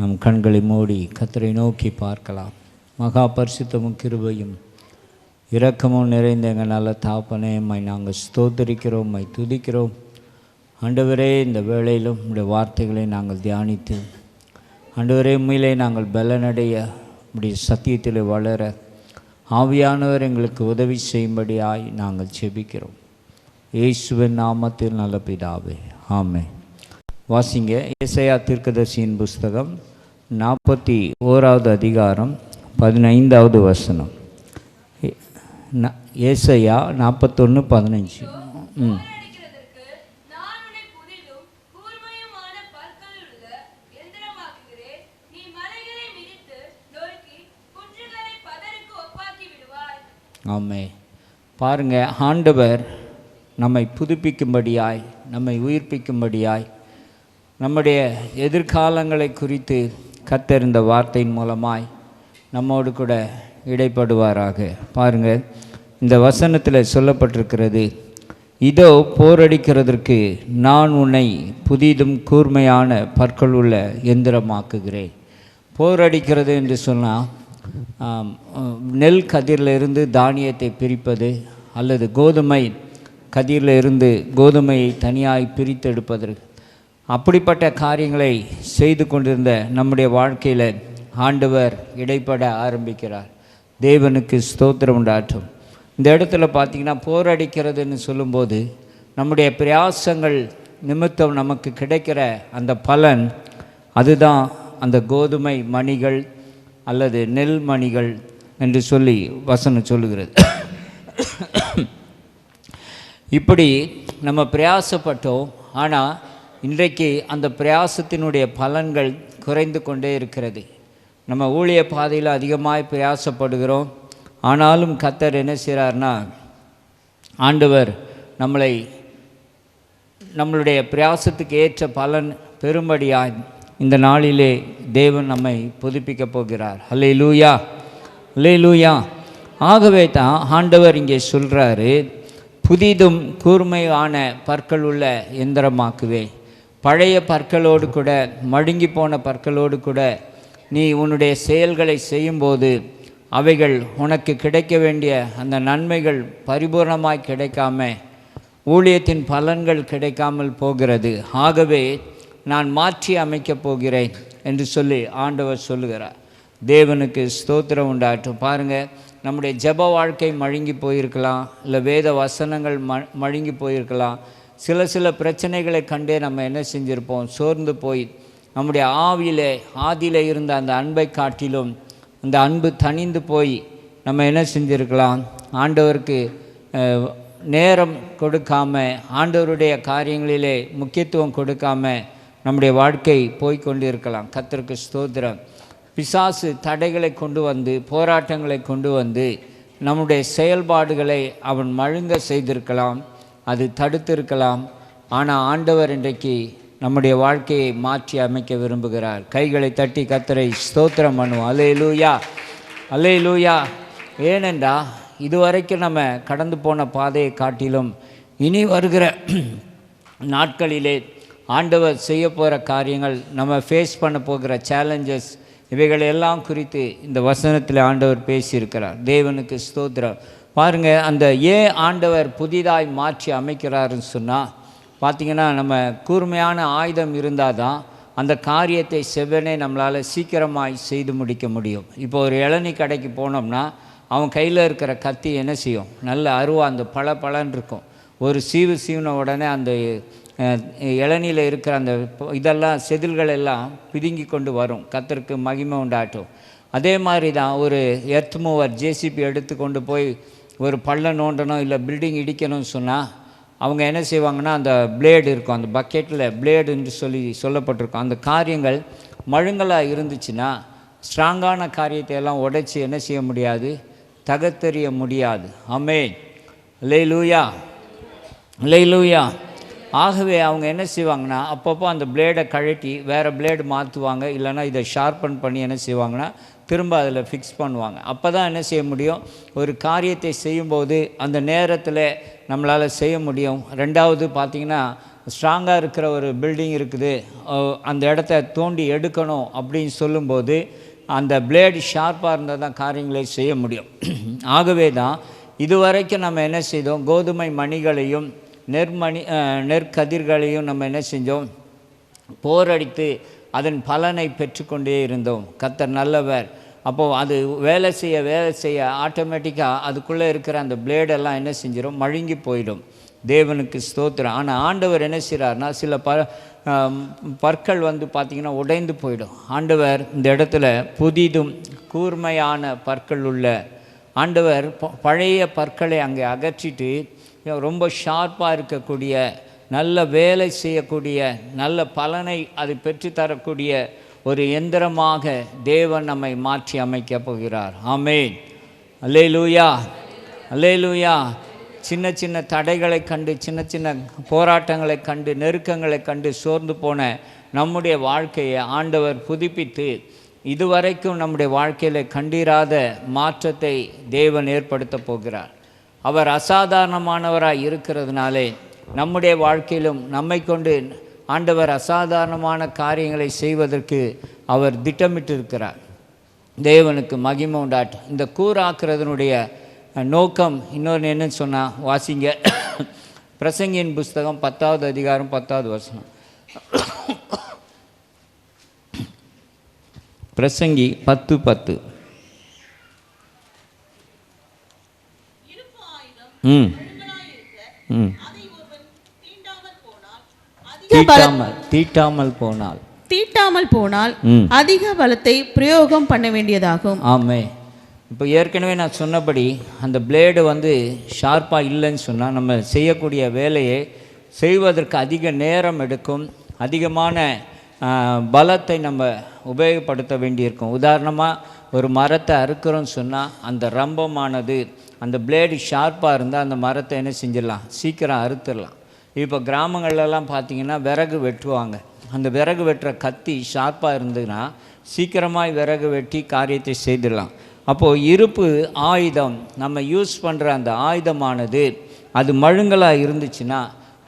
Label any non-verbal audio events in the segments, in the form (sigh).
நம் கண்களை மூடி கத்தரை நோக்கி பார்க்கலாம். மகா பரிசுத்தமும் கிருபையும் இரக்கமும் நிறைந்த எங்கள் நல்ல தாப்பனே உம்மை நாங்கள் ஸ்தோத்தரிக்கிறோம் உம்மை துதிக்கிறோம். ஆண்டவரே இந்த வேளையிலும் உடைய வார்த்தைகளை நாங்கள் தியானித்து ஆண்டவரே உண்மையிலே நாங்கள் பலனடைய உடைய சத்தியத்தில் வளர ஆவியானவர் எங்களுக்கு உதவி செய்யும்படியாய் நாங்கள் செபிக்கிறோம் இயேசுவின் நாமத்தில் நல்ல பிதாவே ஆமே வாசிங்க இசையா தீர்க்கதர்சியின் புஸ்தகம் நாற்பத்தி ஓராவது அதிகாரம் பதினைந்தாவது வசனம். ஏசையா நாற்பத்தொன்று பதினஞ்சு. ம். ஆமே பாருங்க ஆண்டவர் நம்மை புதுப்பிக்கும்படியாய் நம்மை உயிர்ப்பிக்கும்படியாய் நம்முடைய எதிர்காலங்களை குறித்து கத்தறிந்த வார்த்தையின் மூலமாய் நம்மோடு கூட இடைப்படுவாராக. பாருங்கள் இந்த வசனத்தில் சொல்லப்பட்டிருக்கிறது இதோ போரடிக்கிறதற்கு நான் உன்னை புதிதும் கூர்மையான பற்கள் உள்ள எந்திரமாக்குகிறேன். போரடிக்கிறது என்று சொன்னால் நெல் கதிரில் இருந்து தானியத்தை பிரிப்பது அல்லது கோதுமை கதிரில் இருந்து கோதுமையை தனியாய் பிரித்தெடுப்பதற்கு அப்படிப்பட்ட காரியங்களை செய்து கொண்டிருந்த நம்முடைய வாழ்க்கையில் ஆண்டவர் இடைப்பட ஆரம்பிக்கிறார். தேவனுக்கு ஸ்தோத்திரம் உண்டாற்றும். இந்த இடத்துல பார்த்தீங்கன்னா போரடிக்கிறதுன்னு சொல்லும்போது நம்முடைய பிரயாசங்கள் நிமித்தம் நமக்கு கிடைக்கிற அந்த பலன் அதுதான் அந்த கோதுமை மணிகள் அல்லது நெல் மணிகள் என்று சொல்லி வசனம் சொல்லுகிறது. இப்படி நம்ம பிரயாசப்பட்டோம் ஆனால் இன்றைக்கு அந்த பிரயாசத்தினுடைய பலன்கள் குறைந்து கொண்டே இருக்கிறது. நம்ம ஊழிய பாதையில் அதிகமாய் பிரயாசப்படுகிறோம். ஆனாலும் கத்தர் என்ன செய்கிறார்னா ஆண்டவர் நம்மளை நம்மளுடைய பிரயாசத்துக்கு ஏற்ற பலன் பெரும்படியாய் இந்த நாளிலே தேவன் நம்மை புதுப்பிக்கப் போகிறார். ஹலே லூயா ஹலே லூயா ஆகவே தான் ஆண்டவர் இங்கே சொல்கிறாரு புதிதும் கூர்மையான பற்கள் உள்ள எந்திரமாக்குவே. பழைய பற்களோடு கூட மழுங்கி போன பற்களோடு கூட நீ உன்னுடைய செயல்களை செய்யும்போது அவைகள் உனக்கு கிடைக்க வேண்டிய அந்த நன்மைகள் பரிபூர்ணமாய் கிடைக்காம ஊழியத்தின் பலன்கள் கிடைக்காமல் போகிறது. ஆகவே நான் மாற்றி அமைக்கப் போகிறேன் என்று சொல்லி ஆண்டவர் சொல்லுகிறார். தேவனுக்கு ஸ்தோத்திரம் உண்டாட்டும் பாருங்கள் நம்முடைய ஜெப வாழ்க்கை மழுங்கி போயிருக்கலாம் இல்லை வேத வசனங்கள் ம மழுங்கி போயிருக்கலாம் சில சில பிரச்சனைகளை கண்டே நம்ம என்ன செஞ்சுருப்போம்? சோர்ந்து போய் நம்முடைய ஆவியிலே ஆதியில் இருந்த அந்த அன்பை காட்டிலும் அந்த அன்பு தணிந்து போய் நம்ம என்ன செஞ்சுருக்கலாம்? ஆண்டவருக்கு நேரம் கொடுக்காம ஆண்டவருடைய காரியங்களிலே முக்கியத்துவம் கொடுக்காம நம்முடைய வாழ்க்கை போய்கொண்டு இருக்கலாம் கத்தருக்கு ஸ்தோத்திரம். பிசாசு தடைகளை கொண்டு வந்து போராட்டங்களை கொண்டு வந்து நம்முடைய செயல்பாடுகளை அவன் மழுங்க செய்திருக்கலாம். அது தடுத்து இருக்கலாம். ஆனால் ஆண்டவர் இன்றைக்கு நம்முடைய வாழ்க்கையை மாற்றி அமைக்க விரும்புகிறார். கைகளை தட்டி கத்தரை ஸ்தோத்திரம் பண்ணுவோம். அலே லூயா அலே லூயா ஏனென்றா இதுவரைக்கும் நம்ம கடந்து போன பாதையை காட்டிலும் இனி வருகிற நாட்களிலே ஆண்டவர் செய்ய போகிற காரியங்கள் நம்ம ஃபேஸ் பண்ண போகிற சேலஞ்சஸ் இவைகள் எல்லாம் குறித்து இந்த வசனத்தில் ஆண்டவர் பேசியிருக்கிறார். தேவனுக்கு ஸ்தோத்திரம். பாருங்கள் அந்த ஏன் ஆண்டவர் புதிதாய் மாற்றி அமைக்கிறாருன்னு சொன்னால் பார்த்தீங்கன்னா நம்ம கூர்மையான ஆயுதம் இருந்தால் தான் அந்த காரியத்தை செவ்வனே நம்மளால் சீக்கிரமாய் செய்து முடிக்க முடியும். இப்போ ஒரு இளநீ கடைக்கு போனோம்னா அவன் கையில் இருக்கிற கத்தி என்ன செய்யும்? நல்ல அருவா அந்த பல பலன் இருக்கும். ஒரு சீவு சீவின உடனே அந்த இளநியில் இருக்கிற அந்த இதெல்லாம் செதில்கள் எல்லாம் பிதுங்கி கொண்டு வரும். கத்தருக்கு மகிமை உண்டாட்டும் அதே மாதிரி தான் ஒரு எர்த் மூவர் ஜேசிபி எடுத்து கொண்டு போய் ஒரு பள்ளம் நோண்டணும் இல்லை பில்டிங் இடிக்கணும்னு சொன்னால் அவங்க என்ன செய்வாங்கன்னா அந்த பிளேடு இருக்கும் அந்த பக்கெட்டில் பிளேடுன்னு சொல்லி சொல்லப்பட்டிருக்கும். அந்த காரியங்கள் மழுங்கலாக இருந்துச்சுன்னா ஸ்ட்ராங்கான காரியத்தை எல்லாம் உடைச்சி என்ன செய்ய முடியாது? தகத்தெறிய முடியாது. அமே லே லூயா லே லூயா ஆகவே அவங்க என்ன செய்வாங்கன்னா அப்பப்போ அந்த பிளேடை கழட்டி வேறு பிளேடு மாற்றுவாங்க இல்லைன்னா இதை ஷார்பன் பண்ணி என்ன செய்வாங்கன்னா திரும்ப அதில் ஃபிக்ஸ் பண்ணுவாங்க. அப்போ தான் என்ன செய்ய முடியும்? ஒரு காரியத்தை செய்யும்போது அந்த நேரத்தில் நம்மளால் செய்ய முடியும். ரெண்டாவது பார்த்திங்கன்னா ஸ்ட்ராங்காக இருக்கிற ஒரு பில்டிங் இருக்குது. அந்த இடத்த தோண்டி எடுக்கணும் அப்படின்னு சொல்லும்போது அந்த பிளேடு ஷார்ப்பாக இருந்தால் தான் காரியங்களை செய்ய முடியும். ஆகவே தான் இதுவரைக்கும் நம்ம என்ன செய்தோம்? கோதுமை மணிகளையும் நெற்மணி நெற்கதிர்களையும் நம்ம என்ன செஞ்சோம்? போரடித்து அதன் பலனை பெற்றுக்கொண்டே இருந்தோம். கத்தர் நல்லவர். அப்போது அது வேலை செய்ய வேலை செய்ய ஆட்டோமேட்டிக்காக அதுக்குள்ளே இருக்கிற அந்த பிளேடெல்லாம் என்ன செஞ்சிடும் மழுங்கி போயிடும். தேவனுக்கு ஸ்தோத்திரம். ஆனால் ஆண்டவர் என்ன செய்கிறார்னா சில ப பற்கள் வந்து பார்த்திங்கன்னா உடைந்து போயிடும். ஆண்டவர் இந்த இடத்துல புதிதும் கூர்மையான பற்கள் உள்ள ஆண்டவர் ப- பழைய பற்களை அங்கே அகற்றிட்டு ரொம்ப ஷார்ப்பாக இருக்கக்கூடிய நல்ல வேலை செய்யக்கூடிய நல்ல பலனை அது பெற்றுத்தரக்கூடிய ஒரு எந்திரமாக தேவன் நம்மை மாற்றி அமைக்கப் போகிறார். ஆமேன். அல்லே லூயா அல்லே லூயா சின்ன சின்ன தடைகளை கண்டு சின்ன சின்ன போராட்டங்களை கண்டு நெருக்கங்களை கண்டு சோர்ந்து போன நம்முடைய வாழ்க்கையை ஆண்டவர் புதுப்பித்து இதுவரைக்கும் நம்முடைய வாழ்க்கையில் கண்டிராத மாற்றத்தை தேவன் ஏற்படுத்தப் போகிறார். அவர் அசாதாரணமானவராக இருக்கிறதுனாலே நம்முடைய வாழ்க்கையிலும் நம்மை கொண்டு ஆண்டவர் அசாதாரணமான காரியங்களை செய்வதற்கு அவர் திட்டமிட்டிருக்கிறார். தேவனுக்கு மகிமை உண்டாட்டும் இந்த கூறாக்குறதனுடைய நோக்கம் இன்னொன்று என்னன்னு சொன்னால் வாசிங்க. (coughs) பிரசங்கியின் புஸ்தகம் பத்தாவது அதிகாரம் பத்தாவது வசனம். (coughs) பிரசங்கி பத்து பத்து இருப்பு ஆயுதம் ம். ம். தீட்டாமல் தீட்டாமல். போனால். தீட்டாமல் போனால் அதிக பலத்தை பிரயோகம் பண்ண வேண்டியதாகும். ஆமே. இப்போ ஏற்கனவே நான் சொன்னபடி அந்த பிளேடு வந்து ஷார்ப்பாக இல்லைன்னு சொன்னால் நம்ம செய்யக்கூடிய வேலையை செய்வதற்கு அதிக நேரம் எடுக்கும் அதிகமான பலத்தை நம்ம உபயோகப்படுத்த வேண்டியிருக்கும். உதாரணமாக ஒரு மரத்தை அறுக்கிறோம்னு சொன்னால் அந்த ரம்பமானது அந்த பிளேடு ஷார்ப்பாக இருந்தால் அந்த மரத்தை என்ன செஞ்சிடலாம்? சீக்கிரம் அறுத்துடலாம். இப்போ கிராமங்கள்லலாம் பார்த்தீங்கன்னா விறகு வெட்டுவாங்க. அந்த விறகு வெட்டுற கத்தி ஷார்ப்பாக இருந்ததுன்னா சீக்கிரமாக விறகு வெட்டி காரியத்தை செய்திடலாம். அப்போது இருப்பு ஆயுதம் நம்ம யூஸ் பண்ணுற அந்த ஆயுதமானது அது மழுங்கலாக இருந்துச்சுன்னா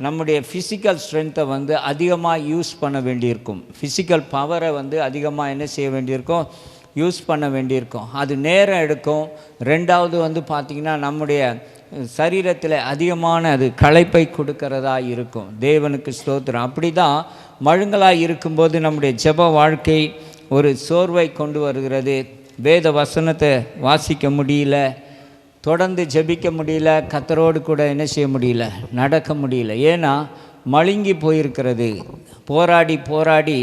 நம்முடைய ஃபிசிக்கல் ஸ்ட்ரென்த்தை வந்து அதிகமாக யூஸ் பண்ண வேண்டியிருக்கும். ஃபிசிக்கல் பவரை வந்து அதிகமாக என்ன செய்ய வேண்டியிருக்கும்? யூஸ் பண்ண வேண்டியிருக்கும். அது நேரம் எடுக்கும். ரெண்டாவது வந்து பார்த்திங்கன்னா நம்முடைய சரீரத்தில் அதிகமான அது களைப்பை கொடுக்கறதா இருக்கும். தேவனுக்கு ஸ்தோத்திரம். அப்படி தான் மழுங்கலாக இருக்கும்போது நம்முடைய ஜெப வாழ்க்கை ஒரு சோர்வை கொண்டு வருகிறது. வேத வசனத்தை வாசிக்க முடியல. தொடர்ந்து ஜெபிக்க முடியல கத்தரோடு கூட என்ன செய்ய முடியல நடக்க முடியல. ஏன்னா மழுங்கி போயிருக்கிறது. போராடி போராடி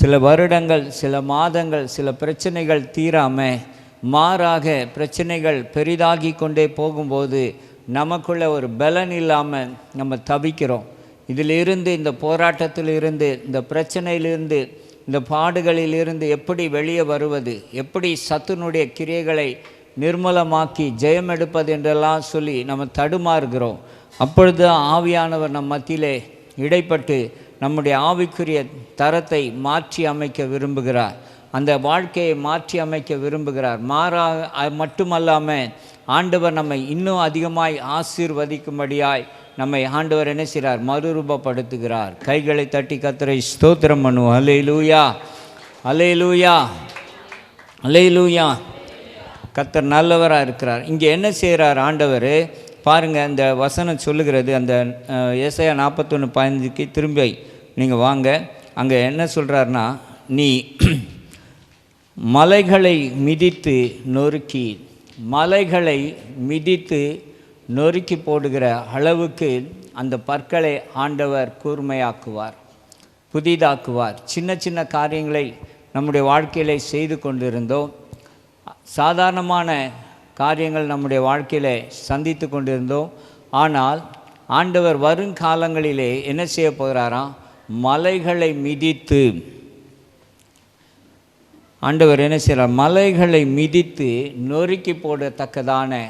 சில வருடங்கள் சில மாதங்கள் சில பிரச்சனைகள் தீராமல் மாறாக பிரச்சனைகள் பெரிதாகி கொண்டே போகும்போது நமக்குள்ளே ஒரு பலன் இல்லாமல் நம்ம தவிக்கிறோம். இதிலிருந்து இந்த போராட்டத்திலிருந்து இந்த பிரச்சனையிலிருந்து இந்த பாடுகளிலிருந்து எப்படி வெளியே வருவது எப்படி சத்துனுடைய கிரியைகளை நிர்மலமாக்கி ஜெயம் எடுப்பது என்றெல்லாம் சொல்லி நம்ம தடுமாறுகிறோம். அப்பொழுது ஆவியானவர் நம் மத்தியிலே இடைப்பட்டு நம்முடைய ஆவிக்குரிய தரத்தை மாற்றி அமைக்க விரும்புகிறார். அந்த வாழ்க்கையை மாற்றி அமைக்க விரும்புகிறார். மாறா மட்டுமல்லாமல் ஆண்டவர் நம்மை இன்னும் அதிகமாய் ஆசீர்வதிக்கும்படியாய் நம்மை ஆண்டவர் என்ன செய்கிறார்? மறுரூபப்படுத்துகிறார். கைகளை தட்டி கத்திரை ஸ்தோத்திரம் பண்ணுவோம். அலை லூயா அலை லூயா அலை லூயா கத்தர் நல்லவராக இருக்கிறார். இங்கே என்ன செய்கிறார் ஆண்டவர்? பாருங்கள் அந்த வசனம் சொல்லுகிறது அந்த அஹ், நாற்பத்தொன்று பதினஞ்சுக்கு திரும்பி நீங்கள் வாங்க. அங்கே என்ன சொல்கிறாருன்னா நீ (clears throat) மலைகளை மிதித்து நொறுக்கி மலைகளை மிதித்து நொறுக்கி போடுகிற அளவுக்கு அந்த பற்களை ஆண்டவர் கூர்மையாக்குவார் புதிதாக்குவார். சின்ன சின்ன காரியங்களை நம்முடைய வாழ்க்கையில் செய்து கொண்டிருந்தோம். சாதாரணமான காரியங்கள் நம்முடைய வாழ்க்கையில் சந்தித்து கொண்டிருந்தோம். ஆனால் ஆண்டவர் வருங்காலங்களிலே என்ன செய்ய போகிறாராம்? மலைகளை மிதித்து. ஆண்டவர் என்ன செய்கிறார்? மலைகளை மிதித்து நொறுக்கி போடத்தக்கதான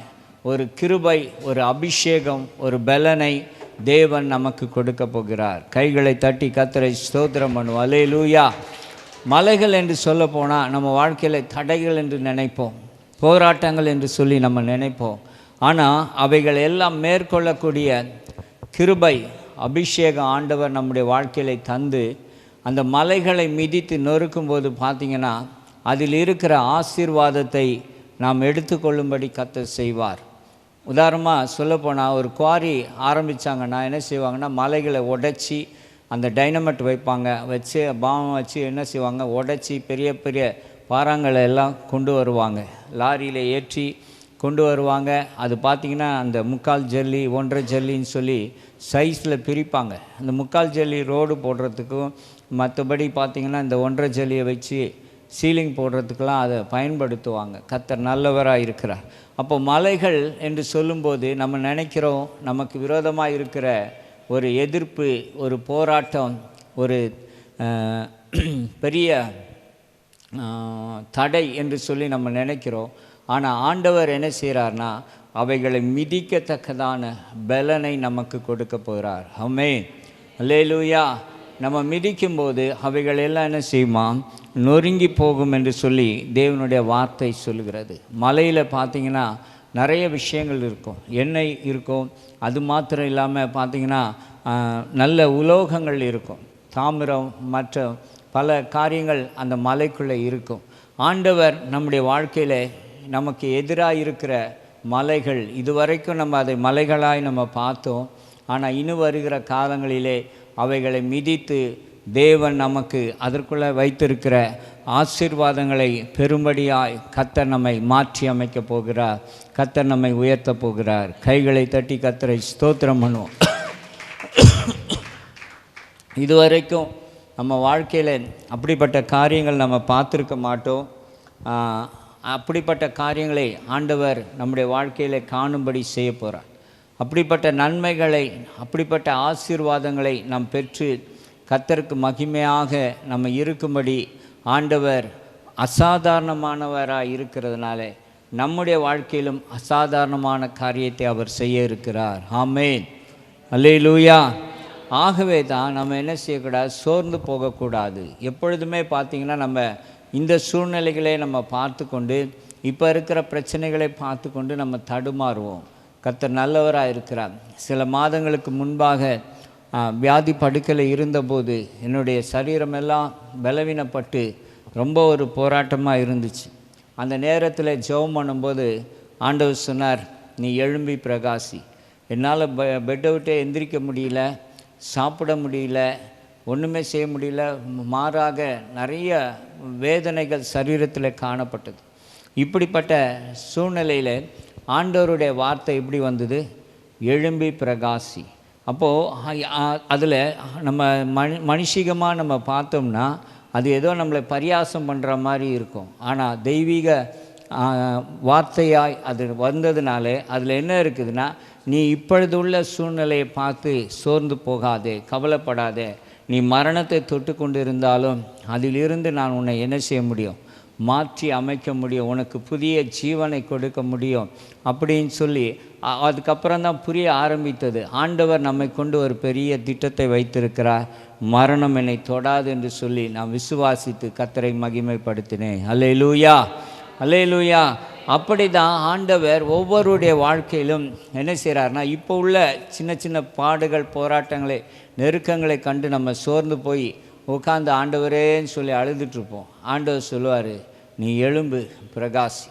ஒரு கிருபை ஒரு அபிஷேகம் ஒரு பலனை தேவன் நமக்கு கொடுக்க போகிறார். கைகளை தட்டி கத்தரை ஸ்தோத்திரம் பண்ணுவோம். அலே லூயா மலைகள் என்று சொல்ல போனால் நம்ம வாழ்க்கையில் தடைகள் என்று நினைப்போம் போராட்டங்கள் என்று சொல்லி நம்ம நினைப்போம். ஆனால் அவைகள் எல்லாம் மேற்கொள்ளக்கூடிய கிருபை அபிஷேகம் ஆண்டவர் நம்முடைய வாழ்க்கையில தந்து அந்த மலைகளை மிதித்து நொறுக்கும்போது பார்த்தீங்கன்னா அதில் இருக்கிற ஆசீர்வாதத்தை நாம் எடுத்துக்கொள்ளும்படி கத்தர் செய்வார். உதாரணமாக சொல்லப்போனால் ஒரு குவாரி ஆரம்பித்தாங்கன்னா என்ன செய்வாங்கன்னா மலைகளை உடைச்சி அந்த டைனமெட் வைப்பாங்க வச்சு பாம்பம் வச்சு என்ன செய்வாங்க உடைச்சி பெரிய பெரிய பாறாங்களை எல்லாம் கொண்டு வருவாங்க. லாரியில் ஏற்றி கொண்டு வருவாங்க. அது பார்த்திங்கன்னா அந்த முக்கால் ஜல்லி ஒன்றரை ஜல்லின்னு சொல்லி சைஸில் பிரிப்பாங்க. அந்த முக்கால் ஜல்லி ரோடு போடுறதுக்கும் மற்றபடி பார்த்திங்கன்னா இந்த ஒன்றரை ஜல்லியை வச்சு சீலிங் போடுறதுக்கெலாம் அதை பயன்படுத்துவாங்க. கத்தர் நல்லவராக இருக்கிறார். அப்போ மலைகள் என்று சொல்லும்போது நம்ம நினைக்கிறோம் நமக்கு விரோதமாக இருக்கிற ஒரு எதிர்ப்பு ஒரு போராட்டம் ஒரு பெரிய தடை என்று சொல்லி நம்ம நினைக்கிறோம். ஆனால் ஆண்டவர் என்ன செய்கிறார்னா அவைகளை மிதிக்கத்தக்கதான பலனை நமக்கு கொடுக்க போகிறார் அம்மே அல்லேலூயா. நம்ம மிதிக்கும்போது அவைகள் எல்லாம் என்ன செய்யுமா? நொறுங்கி போகும் என்று சொல்லி தேவனுடைய வார்த்தை சொல்கிறது மலையில் பார்த்தீங்கன்னா நிறைய விஷயங்கள் இருக்கும். எண்ணெய் இருக்கும். அது மாத்திரம் இல்லாமல் பார்த்திங்கன்னா நல்ல உலோகங்கள் இருக்கும். தாமிரம் மற்ற பல காரியங்கள் அந்த மலைக்குள்ளே இருக்கும். ஆண்டவர் நம்முடைய வாழ்க்கையில் நமக்கு எதிராக இருக்கிற மலைகள் இதுவரைக்கும் நம்ம அதை மலைகளாய் நம்ம பார்த்தோம். ஆனால் இன்னும் வருகிற காலங்களிலே அவைகளை மிதித்து தேவன் நமக்கு அதற்குள்ளே வைத்திருக்கிற ஆசீர்வாதங்களை பெரும்படியாய் கத்தர் நம்மை மாற்றி அமைக்கப் போகிறார். கத்தர் நம்மை உயர்த்தப் போகிறார். கைகளை தட்டி கத்தரை ஸ்தோத்திரம் பண்ணுவோம். இதுவரைக்கும் நம்ம வாழ்க்கையில் அப்படிப்பட்ட காரியங்கள் நம்ம பார்த்துருக்க மாட்டோம். அப்படிப்பட்ட காரியங்களை ஆண்டவர் நம்முடைய வாழ்க்கையில் காணும்படி செய்ய போகிறார் அப்படிப்பட்ட நன்மைகளை அப்படிப்பட்ட ஆசீர்வாதங்களை நாம் பெற்று கத்தருக்கு மகிமையாக நம்ம இருக்கும்படி ஆண்டவர் அசாதாரணமானவராக இருக்கிறதுனால நம்முடைய வாழ்க்கையிலும் அசாதாரணமான காரியத்தை அவர் செய்ய இருக்கிறார். ஆமேன். அல்லேலூயா. ஆகவே தான் நம்ம என்ன செய்யக்கூடாது? சோர்ந்து போகக்கூடாது. எப்பொழுதுமே பார்த்திங்கன்னா நம்ம இந்த சூழ்நிலைகளை நம்ம பார்த்து கொண்டு இப்போ இருக்கிற பிரச்சனைகளை பார்த்து கொண்டு நம்ம தடுமாறுவோம். கத்தர் நல்லவராக இருக்கிறார். சில மாதங்களுக்கு முன்பாக வியாதி படுக்கையில் இருந்தபோது என்னுடைய சரீரமெல்லாம் பலவீனப்பட்டு ரொம்ப ஒரு போராட்டமாக இருந்துச்சு. அந்த நேரத்தில் ஜெபம் பண்ணும்போது ஆண்டவர் சொன்னார் நீ எழும்பி பிரகாசி. என்னால் பெ பெட்டை விட்டே எந்திரிக்க முடியல சாப்பிட முடியல ஒன்றுமே செய்ய முடியல. மாறாக நிறைய வேதனைகள் சரீரத்தில் காணப்பட்டது. இப்படிப்பட்ட சூழ்நிலையில் ஆண்டவருடைய வார்த்தை எப்படி வந்தது? எழும்பி பிரகாசி. அப்போது அதில் நம்ம மனு மனுஷிகமாக நம்ம பார்த்தோம்னா அது ஏதோ நம்மளை பரியாசம் பண்ணுற மாதிரி இருக்கும். ஆனால் தெய்வீக வார்த்தையாய் அது வந்ததுனால அதில் என்ன இருக்குதுன்னா நீ இப்பொழுது உள்ள சூழ்நிலையை பார்த்து சோர்ந்து போகாதே கவலைப்படாதே நீ மரணத்தை தொட்டு கொண்டு இருந்தாலும் அதிலிருந்து நான் உன்னை என்ன செய்ய முடியும்? மாற்றி அமைக்க முடியும். உனக்கு புதிய ஜீவனை கொடுக்க முடியும். அப்படின்னு சொல்லி அதுக்கப்புறம் தான் புரிய ஆரம்பித்தது. ஆண்டவர் நம்மை கொண்டு ஒரு பெரிய திட்டத்தை வைத்திருக்கிறார். மரணம் என்னை தொடாது என்று சொல்லி நான் விசுவாசித்து கத்தரை மகிமைப்படுத்தினேன். அலே லூயா அலே லூயா அப்படி தான் ஆண்டவர் ஒவ்வொருடைய வாழ்க்கையிலும் என்ன செய்கிறார்னா இப்போ உள்ள சின்ன சின்ன பாடுகள் போராட்டங்களை நெருக்கங்களை கண்டு நம்ம சோர்ந்து போய் உட்காந்து ஆண்டவரேன்னு சொல்லி அழுதுட்ருப்போம் ஆண்டவர் சொல்லுவார் நீ எழும்பு பிரகாசி.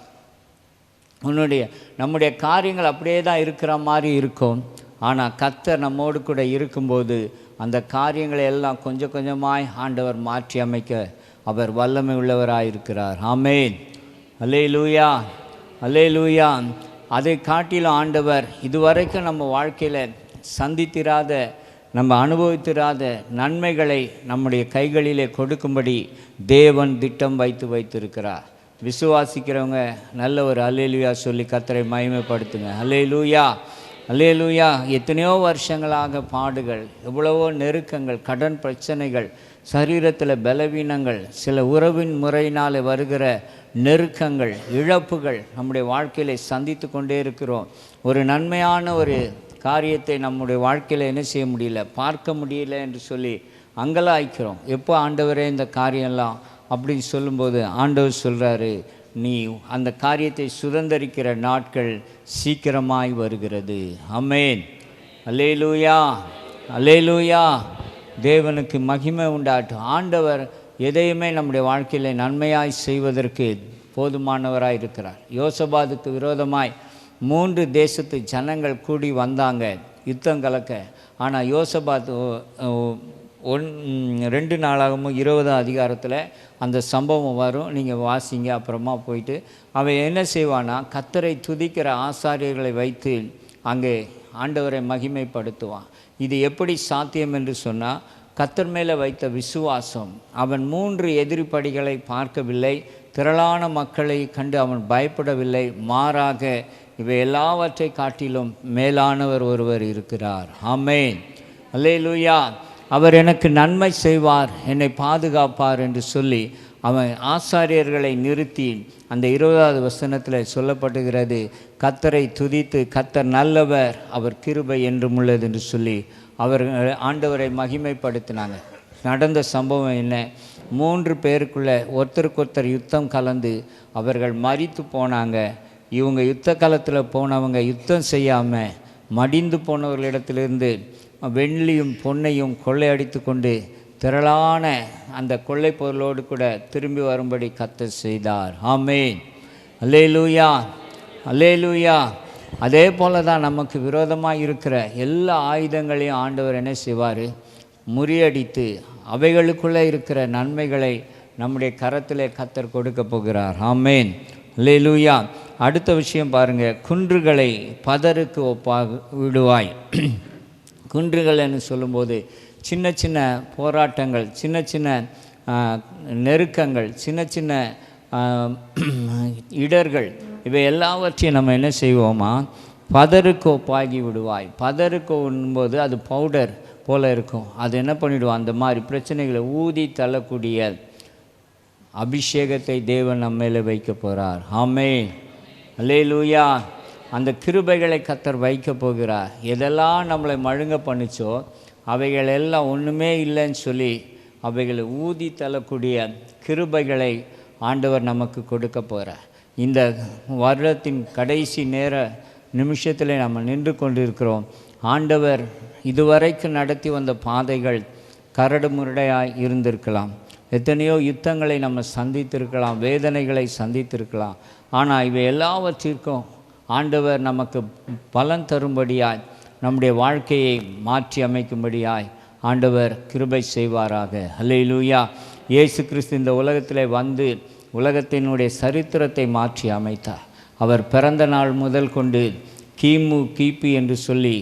உன்னுடைய நம்முடைய காரியங்கள் அப்படியே தான் இருக்கிற மாதிரி இருக்கும். ஆனால் கத்தர் நம்மோடு கூட இருக்கும்போது அந்த காரியங்களை எல்லாம் கொஞ்சம் கொஞ்சமாய் ஆண்டவர் மாற்றி அமைக்க அவர் வல்லமை உள்ளவராக இருக்கிறார். ஆமேன். அலே லூயா அலே லூயா அதை காட்டிலும் ஆண்டவர் இதுவரைக்கும் நம்ம வாழ்க்கையில் சந்தித்திராத நம்ம அனுபவித்திராத நன்மைகளை நம்முடைய கைகளிலே கொடுக்கும்படி தேவன் திட்டம் வைத்து வைத்திருக்கிறார். விசுவாசிக்கிறவங்க நல்ல ஒரு அலேலுயா சொல்லி கத்தரை மகிமைப்படுத்துங்க. அலேலூயா அலேலூயா எத்தனையோ வருஷங்களாக பாடுகள் எவ்வளவோ நெருக்கங்கள் கடன் பிரச்சனைகள் சரீரத்தில் பலவீனங்கள் சில உறவின் முறையினால் வருகிற நெருக்கங்கள் இழப்புகள் நம்முடைய வாழ்க்கையில சந்தித்து கொண்டே இருக்கிறோம். ஒரு நன்மையான ஒரு காரியத்தை நம்முடைய வாழ்க்கையில் என்ன செய்ய முடியல? பார்க்க முடியல என்று சொல்லி அங்கலாய்க்கிறோம் எப்போ ஆண்டவரே இந்த காரியம்லாம் அப்படின்னு சொல்லும்போது ஆண்டவர் சொல்கிறாரு நீ அந்த காரியத்தை சுதந்தரிக்கிற நாட்கள் சீக்கிரமாய் வருகிறது. அமேன் அல்லேலூயா. அல்லேலூயா. தேவனுக்கு மகிமை உண்டாட்டும் ஆண்டவர் எதையுமே நம்முடைய வாழ்க்கையில் நன்மையாய் செய்வதற்கு போதுமானவராக இருக்கிறார் யோசபாதுக்கு விரோதமாய் மூன்று தேசத்து ஜனங்கள் கூடி வந்தாங்க யுத்தம் கலக்க. ஆனால் யோசபாத் ஓ- ஒன் ரெண்டு நாளாகவும் இருபதாம் அதிகாரத்தில் அந்த சம்பவம் வரும். நீங்கள் வாசிங்க அப்புறமா போயிட்டு. அவன் என்ன செய்வானா கத்தரை துதிக்கிற ஆசாரியர்களை வைத்து அங்கே ஆண்டவரை மகிமைப்படுத்துவான். இது எப்படி சாத்தியம் என்று சொன்னால் கத்தர் மேலே வைத்த விசுவாசம். அவன் மூன்று எதிரிப்படிகளை பார்க்கவில்லை. திரளான மக்களை கண்டு அவன் பயப்படவில்லை. மாறாக இவை எல்லாவற்றை காட்டிலும் மேலானவர் ஒருவர் இருக்கிறார். ஆமேன். அல்லே லூயா அவர் எனக்கு நன்மை செய்வார் என்னை பாதுகாப்பார் என்று சொல்லி அவன் ஆசாரியர்களை நிறுத்தி அந்த இருபதாவது வசனத்தில் சொல்லப்படுகிறது கத்தரை துதித்து கத்தர் நல்லவர் அவர் கிருபை என்றும் உள்ளது என்று சொல்லி அவர் ஆண்டவரை மகிமைப்படுத்தினாங்க. நடந்த சம்பவம் என்ன? மூன்று பேருக்குள்ளே ஒருத்தருக்கொருத்தர் யுத்தம் கலந்து அவர்கள் மறித்து போனாங்க. இவங்க யுத்த காலத்தில் போனவங்க யுத்தம் செய்யாமல் மடிந்து போனவர்களிடத்திலிருந்து வெள்ளியும் பொன்னையும் கொள்ளையடித்து கொண்டு திரளான அந்த கொள்ளை பொருளோடு கூட திரும்பி வரும்படி கத்த செய்தார். ஆமென். அல்லேலூயா. அல்லேலூயா. அதே போல தான் நமக்கு விரோதமாக இருக்கிற எல்லா ஆயுதங்களையும் ஆண்டவர் என்ன செய்வார்? முறியடித்து அவைகளுக்குள்ளே இருக்கிற நன்மைகளை நம்முடைய கரத்திலே கத்தர் கொடுக்க போகிறார். ஆமேன். லெலுயா அடுத்த விஷயம் பாருங்கள் குன்றுகளை பதருக்கு ஒப்பாக விடுவாய். குன்றுகள் என்று சொல்லும்போது சின்ன சின்ன போராட்டங்கள் சின்ன சின்ன நெருக்கங்கள் சின்ன சின்ன இடர்கள் இவை எல்லாவற்றையும் நம்ம என்ன செய்வோமா? பதருக்கு ஒப்பாகி விடுவாய். பதருக்கு உண்ணும்போது அது பவுடர் போல் இருக்கும். அது என்ன பண்ணிவிடுவோம் அந்த மாதிரி பிரச்சனைகளை ஊதி தள்ளக்கூடிய அபிஷேகத்தை தேவன் நம்ம மேலே வைக்க போகிறார் ஆமே அல்லேலூயா. அந்த கிருபைகளை கத்தர் வைக்க போகிறார். எதெல்லாம் நம்மளை மழுங்க பண்ணிச்சோ அவைகள் எல்லாம் ஒன்றுமே இல்லைன்னு சொல்லி அவைகளை ஊதி தள்ளக்கூடிய கிருபைகளை ஆண்டவர் நமக்கு கொடுக்க போகிறார் இந்த வருடத்தின் கடைசி நேர நிமிஷத்தில் நம்ம நின்று கொண்டிருக்கிறோம். ஆண்டவர் இதுவரைக்கும் நடத்தி வந்த பாதைகள் கரடு முரடையாக இருந்திருக்கலாம். எத்தனையோ யுத்தங்களை நம்ம சந்தித்திருக்கலாம் வேதனைகளை சந்தித்திருக்கலாம். ஆனால் இவை எல்லாவற்றிற்கும் ஆண்டவர் நமக்கு பலன் தரும்படியாய் நம்முடைய வாழ்க்கையை மாற்றி அமைக்கும்படியாய் ஆண்டவர் கிருபை செய்வாராக. அல்லேலூயா இயேசு கிறிஸ்து இந்த உலகத்தில் வந்து உலகத்தினுடைய சரித்திரத்தை மாற்றி அமைத்தார். அவர் பிறந்த நாள் முதல் கொண்டு கிமு கிபி என்று சொல்லி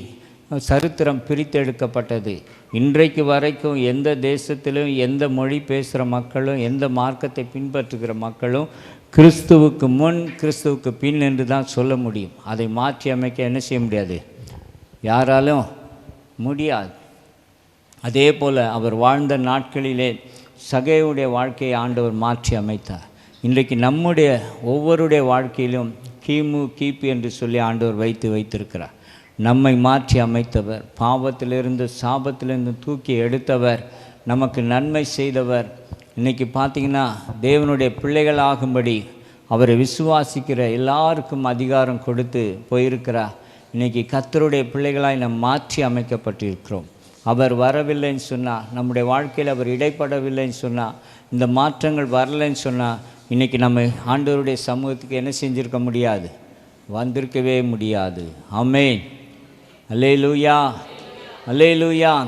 சரித்திரம் பிரித்தெடுக்கப்பட்டது. இன்றைக்கு வரைக்கும் எந்த தேசத்திலும் எந்த மொழி பேசுகிற மக்களும் எந்த மார்க்கத்தை பின்பற்றுகிற மக்களும் கிறிஸ்துவுக்கு முன் கிறிஸ்துவுக்கு பின் என்று தான் சொல்ல முடியும். அதை மாற்றி அமைக்க என்ன செய்ய முடியாது? யாராலும் முடியாது. அதே போல் அவர் வாழ்ந்த நாட்களிலே சகையுடைய வாழ்க்கையை ஆண்டவர் மாற்றி அமைத்தார். இன்றைக்கு நம்முடைய ஒவ்வொருடைய வாழ்க்கையிலும் கிமு கிபி என்று சொல்லி ஆண்டவர் வைத்து வைத்திருக்கிறார். நம்மை மாற்றி அமைத்தவர். பாவத்திலிருந்து சாபத்திலிருந்து தூக்கி எடுத்தவர். நமக்கு நன்மை செய்தவர். இன்றைக்கி பார்த்தீங்கன்னா தேவனுடைய பிள்ளைகளாகும்படி அவரை விசுவாசிக்கிற எல்லாருக்கும் அதிகாரம் கொடுத்து போயிருக்கிறார். இன்றைக்கி கத்தருடைய பிள்ளைகளாய் நாம் மாற்றி அமைக்கப்பட்டிருக்கிறோம். அவர் வரவில்லைன்னு சொன்னால் நம்முடைய வாழ்க்கையில் அவர் இடைப்படவில்லைன்னு சொன்னால் இந்த மாற்றங்கள் வரலைன்னு சொன்னால் இன்றைக்கி நம்ம ஆண்டவருடைய சமூகத்துக்கு என்ன செஞ்சுருக்க முடியாது? வந்திருக்கவே முடியாது. ஆமென் அல்லேலூயா. அல்லேலூயா.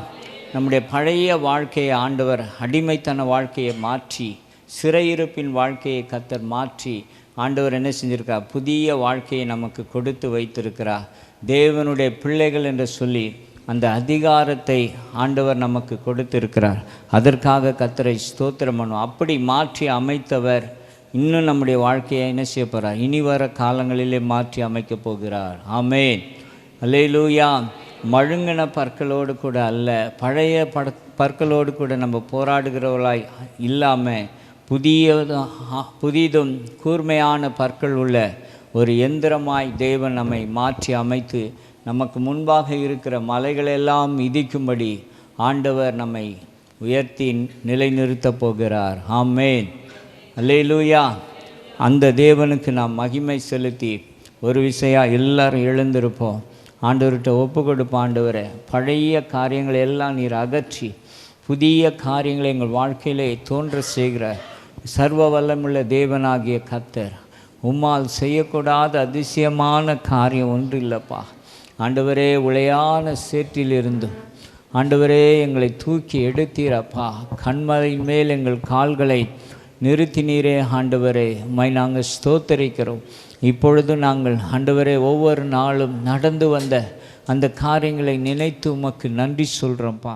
நம்முடைய பழைய வாழ்க்கையை ஆண்டவர் அடிமைத்தன வாழ்க்கையை மாற்றி சிறையிருப்பின் வாழ்க்கையை கத்தர் மாற்றி ஆண்டவர் என்ன செஞ்சிருக்கார்? புதிய வாழ்க்கையை நமக்கு கொடுத்து வைத்திருக்கிறார். தேவனுடைய பிள்ளைகள் என்று சொல்லி அந்த அதிகாரத்தை ஆண்டவர் நமக்கு கொடுத்திருக்கிறார். அதற்காக கத்தரை ஸ்தோத்திரம் பண்ணும் அப்படி மாற்றி அமைத்தவர் இன்னும் நம்முடைய வாழ்க்கையை என்ன செய்ய போகிறார் இனி வர காலங்களிலே மாற்றி அமைக்கப் போகிறார். ஆமேன். அல்லேலூயா. மழுங்கின பற்களோடு கூட அல்ல பழைய பட பற்களோடு கூட நம்ம போராடுகிறவர்களாய் இல்லாமல் புதியதும் புதிதும் கூர்மையான பற்கள் உள்ள ஒரு எந்திரமாய் தேவன் நம்மை மாற்றி அமைத்து நமக்கு முன்பாக இருக்கிற மலைகளெல்லாம் மிதிக்கும்படி ஆண்டவர் நம்மை உயர்த்தி நிலைநிறுத்தப் போகிறார். ஆமேன். அல்லேலூயா. அந்த தேவனுக்கு நாம் மகிமை செலுத்தி ஒரு விசையாக எல்லாரும் எழுந்திருப்போம். ஆண்டவர்கிட்ட ஒப்பு கொடுப்ப ஆண்டவரை. பழைய காரியங்களை எல்லாம் நீர் அகற்றி புதிய காரியங்களை எங்கள் வாழ்க்கையிலே தோன்ற செய்கிற சர்வ வல்லமுள்ள தேவனாகிய கத்தர் உம்மால் செய்யக்கூடாத அதிசயமான காரியம் ஒன்று இல்லைப்பா ஆண்டவரே உளையான சேற்றிலிருந்தும் ஆண்டவரே எங்களை தூக்கி எடுத்தீரப்பா. கண்மலையின் மேல் எங்கள் கால்களை நிறுத்தினீரே ஆண்டவரே. மை நாங்கள் ஸ்தோத்தரிக்கிறோம். இப்பொழுது நாங்கள் ஆண்டவரே ஒவ்வொரு நாளும் நடந்து வந்த அந்த காரியங்களை நினைத்து உமக்கு நன்றி சொல்கிறோம்ப்பா